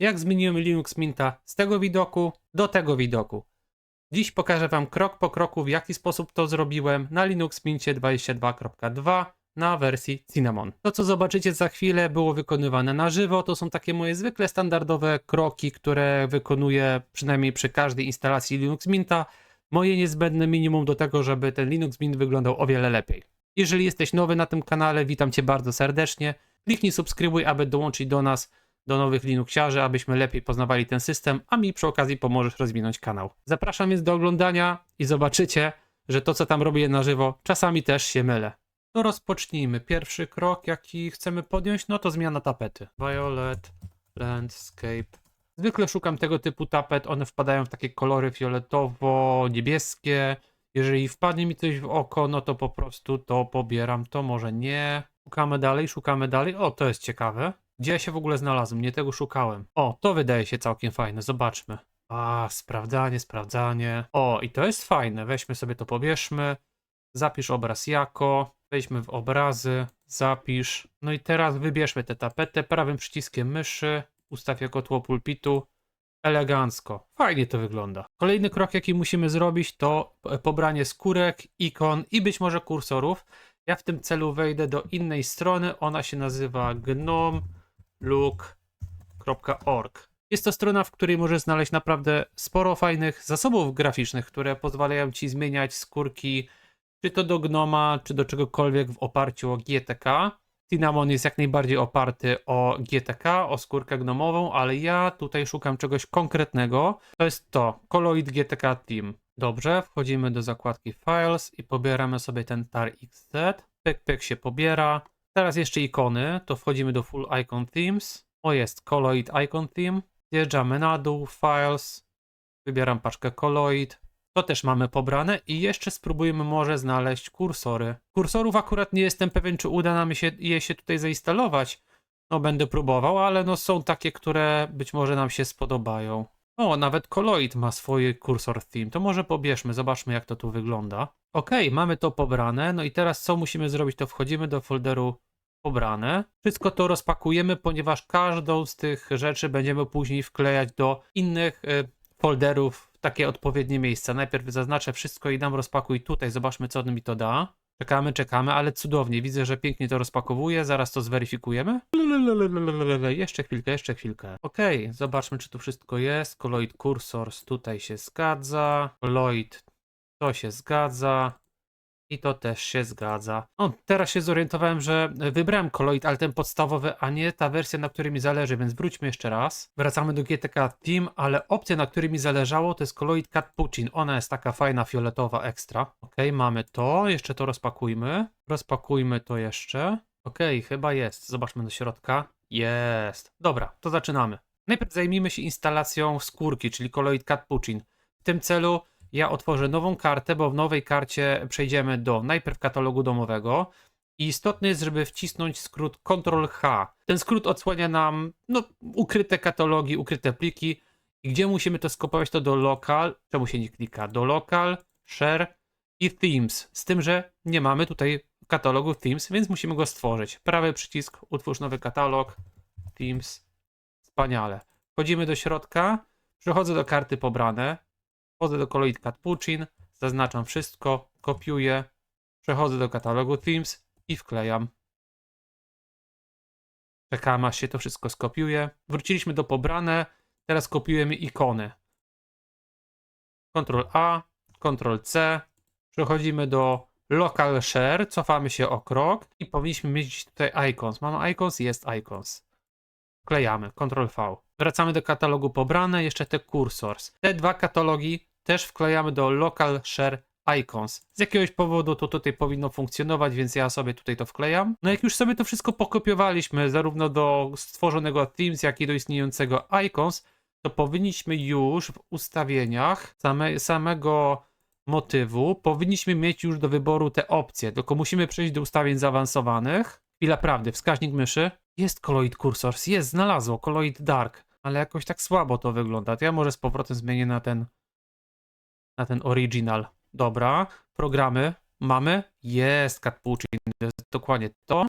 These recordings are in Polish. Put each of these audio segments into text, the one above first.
jak zmieniłem Linux Minta z tego widoku do tego widoku. Dziś pokażę Wam krok po kroku, w jaki sposób to zrobiłem na Linux Mincie 22.2 na wersji Cinnamon. To, co zobaczycie za chwilę, było wykonywane na żywo. To są takie moje zwykle standardowe kroki, które wykonuję przynajmniej przy każdej instalacji Linux Minta. Moje niezbędne minimum do tego, żeby ten Linux Mint wyglądał o wiele lepiej. Jeżeli jesteś nowy na tym kanale, witam Cię bardzo serdecznie. Kliknij subskrybuj, aby dołączyć do nas, do nowych Linuxiarzy, abyśmy lepiej poznawali ten system, a mi przy okazji pomożesz rozwinąć kanał. Zapraszam więc do oglądania i zobaczycie, że to, co tam robię na żywo, czasami też się mylę. To rozpocznijmy. Pierwszy krok, jaki chcemy podjąć, no to zmiana tapety. Violet, Landscape. Zwykle szukam tego typu tapet, one wpadają w takie kolory fioletowo-niebieskie. Jeżeli wpadnie mi coś w oko, no to po prostu to pobieram, to może nie. Szukamy dalej, szukamy dalej. O, to jest ciekawe. Gdzie ja się w ogóle znalazłem? Nie tego szukałem. O, to wydaje się całkiem fajne, zobaczmy. A, sprawdzanie, sprawdzanie. O, i to jest fajne. Weźmy sobie to, pobierzmy. Zapisz obraz jako. Wejdźmy w obrazy, zapisz. No i teraz wybierzmy tę tapetę prawym przyciskiem myszy. Ustaw jako tło pulpitu. Elegancko. Fajnie to wygląda. Kolejny krok, jaki musimy zrobić, to pobranie skórek, ikon i być może kursorów. Ja w tym celu wejdę do innej strony. Ona się nazywa gnomlook.org. Jest to strona, w której możesz znaleźć naprawdę sporo fajnych zasobów graficznych, które pozwalają ci zmieniać skórki, czy to do Gnoma, czy do czegokolwiek w oparciu o GTK. Cinnamon jest jak najbardziej oparty o GTK, o skórkę gnomową, ale ja tutaj szukam czegoś konkretnego. To jest to, Coloid GTK Team. Dobrze, wchodzimy do zakładki Files i pobieramy sobie ten tar XZ. Pyk, pyk się pobiera. Teraz jeszcze ikony, to wchodzimy do Full Icon Themes. O jest, Coloid Icon Theme. Zjeżdżamy na dół, Files. Wybieram paczkę Coloid. To też mamy pobrane i jeszcze spróbujemy może znaleźć kursory. Kursorów akurat nie jestem pewien, czy uda nam się je się tutaj zainstalować. No będę próbował, ale no są takie, które być może nam się spodobają. O, nawet Coloid ma swój kursor theme. To może pobierzmy, zobaczmy jak to tu wygląda. Ok, mamy to pobrane. No i teraz co musimy zrobić? To wchodzimy do folderu pobrane. Wszystko to rozpakujemy, ponieważ każdą z tych rzeczy będziemy później wklejać do innych y, folderów w takie odpowiednie miejsca. Najpierw zaznaczę wszystko i dam rozpakuj tutaj. Zobaczmy, co mi to da. Czekamy, czekamy, ale cudownie. Widzę, że pięknie to rozpakowuje. Zaraz to zweryfikujemy. Jeszcze chwilkę, jeszcze chwilkę. Ok, zobaczmy, czy tu wszystko jest. Coloid Cursors tutaj się zgadza. Coloid to się zgadza. I to też się zgadza. O, teraz się zorientowałem, że wybrałem Coloid, ale ten podstawowy, a nie ta wersja, na której mi zależy, więc wróćmy jeszcze raz. Wracamy do GTK Team, ale opcja, na której mi zależało, to jest Coloid Cappuccin. Ona jest taka fajna, fioletowa, ekstra. Ok, mamy to, jeszcze to rozpakujmy. Rozpakujmy to jeszcze. Ok, chyba jest. Zobaczmy do środka. Jest. Dobra, to zaczynamy. Najpierw zajmijmy się instalacją skórki, czyli Coloid Cappuccin. W tym celu ja otworzę nową kartę, bo w nowej karcie przejdziemy do najpierw katalogu domowego. I istotne jest, żeby wcisnąć skrót Ctrl-H. Ten skrót odsłania nam no, ukryte katalogi, ukryte pliki. I gdzie musimy to skopować, to do local. Czemu się nie klika? Do local, share i themes. Z tym, że nie mamy tutaj katalogu themes, więc musimy go stworzyć. Prawy przycisk, utwórz nowy katalog, themes. Wspaniale. Wchodzimy do środka, przechodzę do karty pobrane, Wchodzę do Coloid Cappuccin, zaznaczam wszystko, kopiuję, przechodzę do katalogu Themes i wklejam. Czekam aż się to wszystko skopiuje. Wróciliśmy do pobrane, teraz kopiujemy ikony. Ctrl A, Ctrl C, przechodzimy do Local Share, cofamy się o krok i powinniśmy mieć tutaj icons. Mamy icons? Jest icons. Wklejamy, Ctrl V. Wracamy do katalogu pobrane, jeszcze te cursors. Te dwa katalogi też wklejamy do local share icons. Z jakiegoś powodu to tutaj powinno funkcjonować, więc ja sobie tutaj to wklejam. No jak już sobie to wszystko pokopiowaliśmy, zarówno do stworzonego themes, jak i do istniejącego icons, to powinniśmy już w ustawieniach same, samego motywu, powinniśmy mieć już do wyboru te opcje, tylko musimy przejść do ustawień zaawansowanych. Chwila prawdy, wskaźnik myszy. Jest Coloid Cursors, jest, znalazło, Coloid Dark, ale jakoś tak słabo to wygląda. To ja może z powrotem zmienię na ten na ten original. Dobra, programy mamy. Jest Catpuccin, dokładnie to.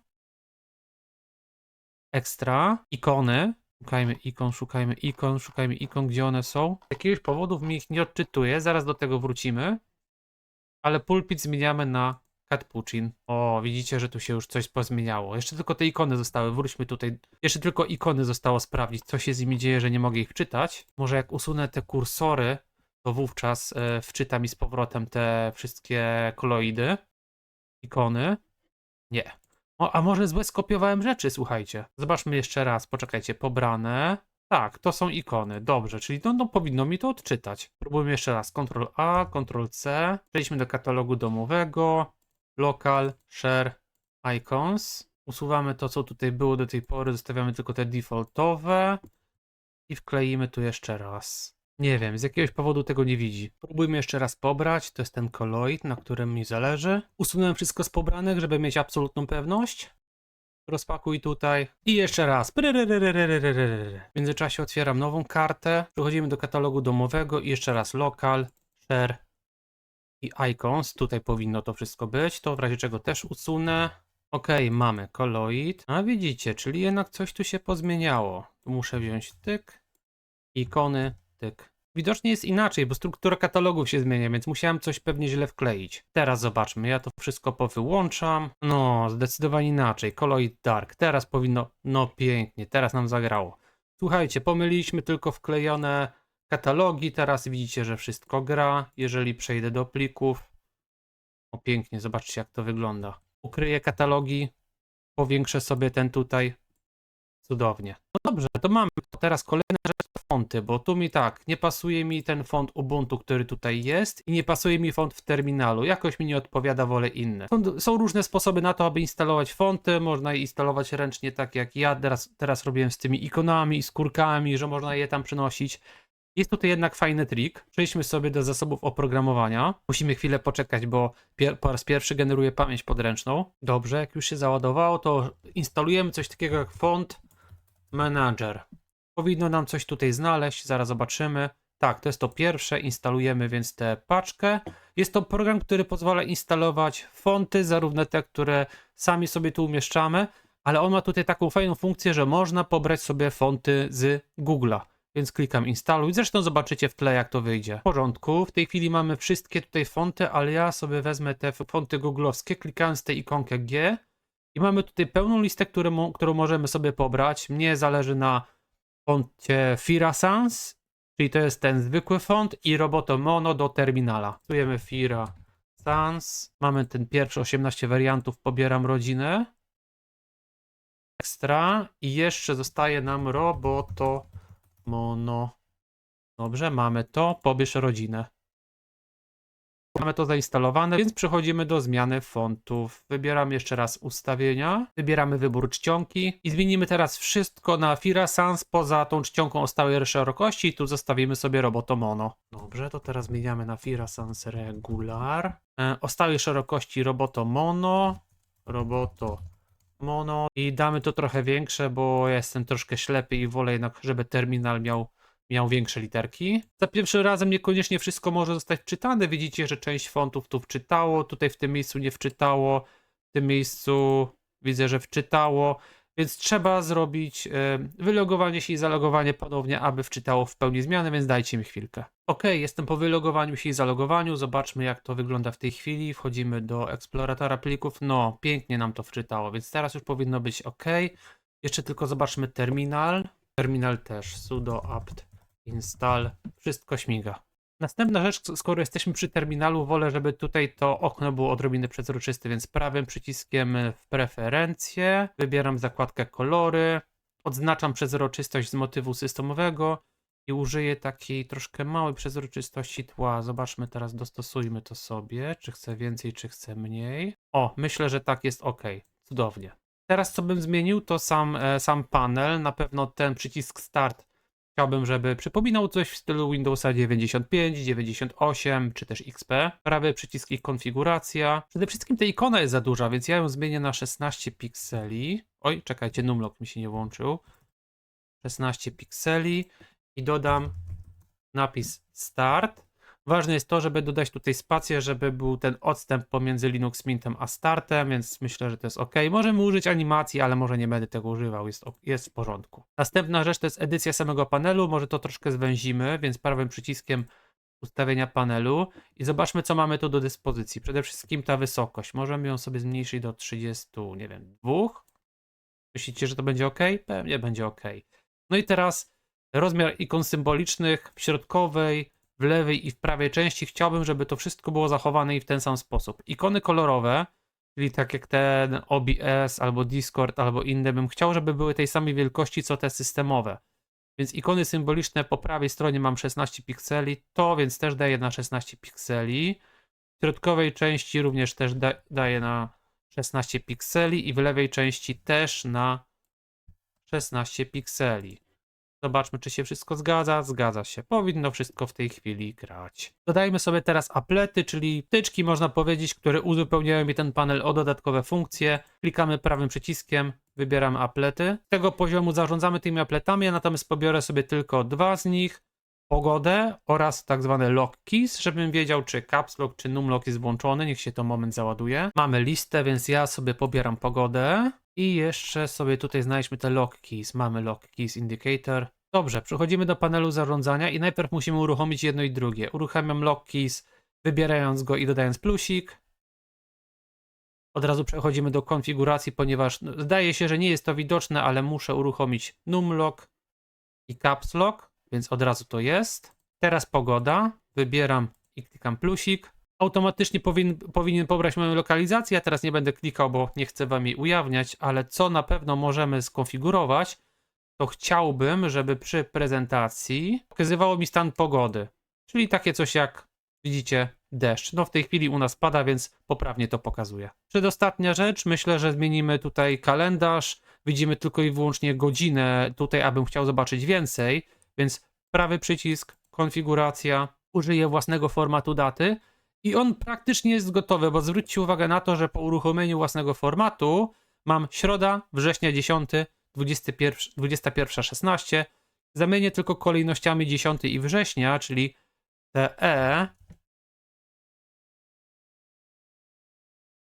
Ekstra, ikony. Szukajmy ikon, szukajmy ikon, szukajmy ikon, gdzie one są. Z jakiegoś powodu mi ich nie odczytuję, zaraz do tego wrócimy. Ale pulpit zmieniamy na Katpucin. O, widzicie, że tu się już coś pozmieniało. Jeszcze tylko te ikony zostały, wróćmy tutaj. Jeszcze tylko ikony zostało sprawdzić, co się z nimi dzieje, że nie mogę ich czytać. Może jak usunę te kursory, wówczas e, wczyta mi z powrotem te wszystkie koloidy, ikony. Nie. O, a może złe skopiowałem rzeczy, słuchajcie. Zobaczmy jeszcze raz, poczekajcie, pobrane. Tak, to są ikony, dobrze, czyli no, no powinno mi to odczytać. Próbujmy jeszcze raz, Ctrl A, Ctrl C. Przejdźmy do katalogu domowego, lokal, share, icons. Usuwamy to, co tutaj było do tej pory, zostawiamy tylko te defaultowe i wkleimy tu jeszcze raz. Nie wiem, z jakiegoś powodu tego nie widzi. Próbujmy jeszcze raz pobrać, to jest ten koloid, na którym mi zależy. Usunąłem wszystko z pobranych, żeby mieć absolutną pewność. Rozpakuj tutaj. I jeszcze raz. W międzyczasie otwieram nową kartę. Przechodzimy do katalogu domowego i jeszcze raz lokal, share i icons. Tutaj powinno to wszystko być. To w razie czego też usunę. Ok, mamy koloid. A widzicie, czyli jednak coś tu się pozmieniało. Tu muszę wziąć tyk, ikony, tyk. Widocznie jest inaczej, bo struktura katalogów się zmienia, więc musiałem coś pewnie źle wkleić. Teraz zobaczmy, ja to wszystko powyłączam. No, zdecydowanie inaczej. Koloid Dark. Teraz powinno... No pięknie, teraz nam zagrało. Słuchajcie, pomyliliśmy tylko wklejone katalogi. Teraz widzicie, że wszystko gra. Jeżeli przejdę do plików. O pięknie, zobaczcie jak to wygląda. Ukryję katalogi, powiększę sobie ten tutaj. Cudownie. No dobrze, to mamy teraz to fonty, bo tu mi tak, nie pasuje mi ten font Ubuntu, który tutaj jest i nie pasuje mi font w terminalu. Jakoś mi nie odpowiada, wolę inne. Są, są różne sposoby na to, aby instalować fonty. Można je instalować ręcznie, tak jak ja teraz, teraz robiłem z tymi ikonami i skórkami, że można je tam przenosić. Jest tutaj jednak fajny trik. Przejdźmy sobie do zasobów oprogramowania. Musimy chwilę poczekać, bo po raz pierwszy generuje pamięć podręczną. Dobrze, jak już się załadowało, to instalujemy coś takiego jak font manager. Powinno nam coś tutaj znaleźć, zaraz zobaczymy. Tak, to jest to pierwsze, instalujemy więc tę paczkę. Jest to program, który pozwala instalować fonty, zarówno te, które sami sobie tu umieszczamy, ale on ma tutaj taką fajną funkcję, że można pobrać sobie fonty z Google'a. Więc klikam instaluj. Zresztą zobaczycie w tle, jak to wyjdzie. W porządku. W tej chwili mamy wszystkie tutaj fonty, ale ja sobie wezmę te fonty googlowskie, klikając tę ikonkę G. I mamy tutaj pełną listę, które mo- którą możemy sobie pobrać. Mnie zależy na foncie Fira Sans, czyli to jest ten zwykły font i Roboto Mono do terminala. Czujemy Fira Sans. Mamy ten pierwszy 18 wariantów, pobieram rodzinę. Ekstra i jeszcze zostaje nam Roboto Mono. Dobrze, mamy to. Pobierz rodzinę. Mamy to zainstalowane, więc przechodzimy do zmiany fontów. Wybieramy jeszcze raz ustawienia, wybieramy wybór czcionki i zmienimy teraz wszystko na Fira Sans poza tą czcionką o stałej szerokości i tu zostawimy sobie Roboto Mono. Dobrze, to teraz zmieniamy na Fira Sans Regular. E, o stałej szerokości Roboto Mono, Roboto Mono i damy to trochę większe, bo ja jestem troszkę ślepy i wolę jednak, żeby terminal miał miał większe literki. Za pierwszym razem niekoniecznie wszystko może zostać wczytane. Widzicie, że część fontów tu wczytało, tutaj w tym miejscu nie wczytało, w tym miejscu widzę, że wczytało, więc trzeba zrobić e, wylogowanie się i zalogowanie ponownie, aby wczytało w pełni zmiany, więc dajcie mi chwilkę. Ok, jestem po wylogowaniu się i zalogowaniu. Zobaczmy, jak to wygląda w tej chwili. Wchodzimy do eksploratora plików. No, pięknie nam to wczytało, więc teraz już powinno być ok. Jeszcze tylko zobaczmy terminal. Terminal też sudo apt install, wszystko śmiga. Następna rzecz, skoro jesteśmy przy terminalu, wolę, żeby tutaj to okno było odrobinę przezroczyste, więc prawym przyciskiem w preferencje wybieram zakładkę kolory, odznaczam przezroczystość z motywu systemowego i użyję takiej troszkę małej przezroczystości tła. Zobaczmy teraz, dostosujmy to sobie, czy chcę więcej, czy chcę mniej. O, myślę, że tak jest ok. Cudownie. Teraz co bym zmienił, to sam, e, sam panel. Na pewno ten przycisk start Chciałbym, żeby przypominał coś w stylu Windowsa 95, 98 czy też XP. Prawy przycisk i konfiguracja. Przede wszystkim ta ikona jest za duża, więc ja ją zmienię na 16 pikseli. Oj, czekajcie, numlock mi się nie włączył. 16 pikseli i dodam napis start. Ważne jest to, żeby dodać tutaj spację, żeby był ten odstęp pomiędzy Linux Mintem a startem, więc myślę, że to jest ok. Możemy użyć animacji, ale może nie będę tego używał, jest, jest w porządku. Następna rzecz to jest edycja samego panelu, może to troszkę zwęzimy, więc prawym przyciskiem ustawienia panelu i zobaczmy, co mamy tu do dyspozycji. Przede wszystkim ta wysokość. Możemy ją sobie zmniejszyć do 30, nie wiem, dwóch. Myślicie, że to będzie ok? Pewnie będzie ok. No i teraz rozmiar ikon symbolicznych w środkowej, w lewej i w prawej części. Chciałbym, żeby to wszystko było zachowane i w ten sam sposób. Ikony kolorowe, czyli tak jak ten OBS albo Discord albo inne, bym chciał, żeby były tej samej wielkości co te systemowe. Więc ikony symboliczne po prawej stronie mam 16 pikseli, to więc też daje na 16 pikseli. W środkowej części również też da, na 16 pikseli i w lewej części też na 16 pikseli. Zobaczmy, czy się wszystko zgadza. Zgadza się. Powinno wszystko w tej chwili grać. Dodajmy sobie teraz aplety, czyli tyczki, można powiedzieć, które uzupełniają mi ten panel o dodatkowe funkcje. Klikamy prawym przyciskiem, wybieramy aplety. Z tego poziomu zarządzamy tymi apletami, ja natomiast pobiorę sobie tylko dwa z nich. Pogodę oraz tak zwane lock keys, żebym wiedział, czy caps lock, czy num lock jest włączony. Niech się to moment załaduje. Mamy listę, więc ja sobie pobieram pogodę. I jeszcze sobie tutaj znajdźmy te lock keys. Mamy lock keys indicator. Dobrze, przechodzimy do panelu zarządzania i najpierw musimy uruchomić jedno i drugie. Uruchamiam lock keys, wybierając go i dodając plusik. Od razu przechodzimy do konfiguracji, ponieważ no, zdaje się, że nie jest to widoczne, ale muszę uruchomić numlock i caps lock, więc od razu to jest. Teraz pogoda, wybieram i klikam plusik. Automatycznie powin, powinien pobrać moją lokalizację. Ja teraz nie będę klikał, bo nie chcę wam jej ujawniać, ale co na pewno możemy skonfigurować, to chciałbym, żeby przy prezentacji pokazywało mi stan pogody. Czyli takie coś jak widzicie deszcz. No w tej chwili u nas pada, więc poprawnie to pokazuje. Przedostatnia rzecz, myślę, że zmienimy tutaj kalendarz. Widzimy tylko i wyłącznie godzinę tutaj, abym chciał zobaczyć więcej, więc prawy przycisk, konfiguracja, użyję własnego formatu daty i on praktycznie jest gotowy, bo zwróćcie uwagę na to, że po uruchomieniu własnego formatu mam środa, września 10, 21, 21.16. Zamienię tylko kolejnościami 10 i września, czyli te E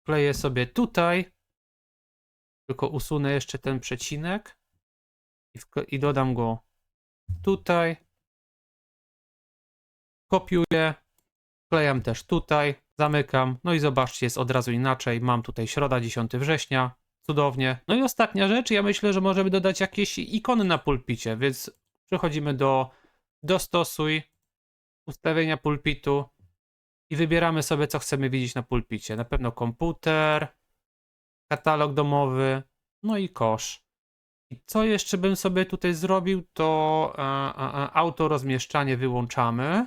Kleję sobie tutaj. Tylko usunę jeszcze ten przecinek. I, i dodam go tutaj. Kopiuję. Klejam też tutaj. Zamykam. No i zobaczcie, jest od razu inaczej. Mam tutaj środa 10 września. Cudownie. No i ostatnia rzecz. Ja myślę, że możemy dodać jakieś ikony na pulpicie, więc przechodzimy do dostosuj, ustawienia pulpitu i wybieramy sobie, co chcemy widzieć na pulpicie. Na pewno komputer, katalog domowy, no i kosz. I co jeszcze bym sobie tutaj zrobił, to e, e, e, auto rozmieszczanie wyłączamy.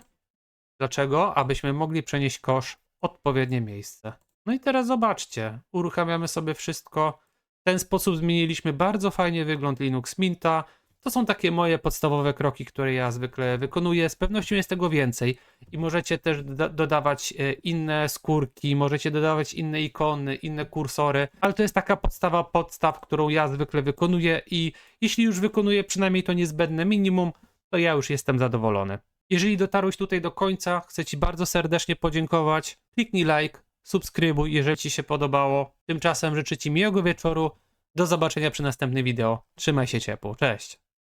Dlaczego? Abyśmy mogli przenieść kosz w odpowiednie miejsce. No i teraz zobaczcie, uruchamiamy sobie wszystko. W ten sposób zmieniliśmy bardzo fajnie wygląd Linux Minta. To są takie moje podstawowe kroki, które ja zwykle wykonuję. Z pewnością jest tego więcej i możecie też doda- dodawać e, inne skórki, możecie dodawać inne ikony, inne kursory, ale to jest taka podstawa podstaw, którą ja zwykle wykonuję i jeśli już wykonuję przynajmniej to niezbędne minimum, to ja już jestem zadowolony. Jeżeli dotarłeś tutaj do końca, chcę Ci bardzo serdecznie podziękować. Kliknij like, subskrybuj, jeżeli Ci się podobało. Tymczasem życzę Ci miłego wieczoru. Do zobaczenia przy następnym wideo. Trzymaj się ciepło. Cześć.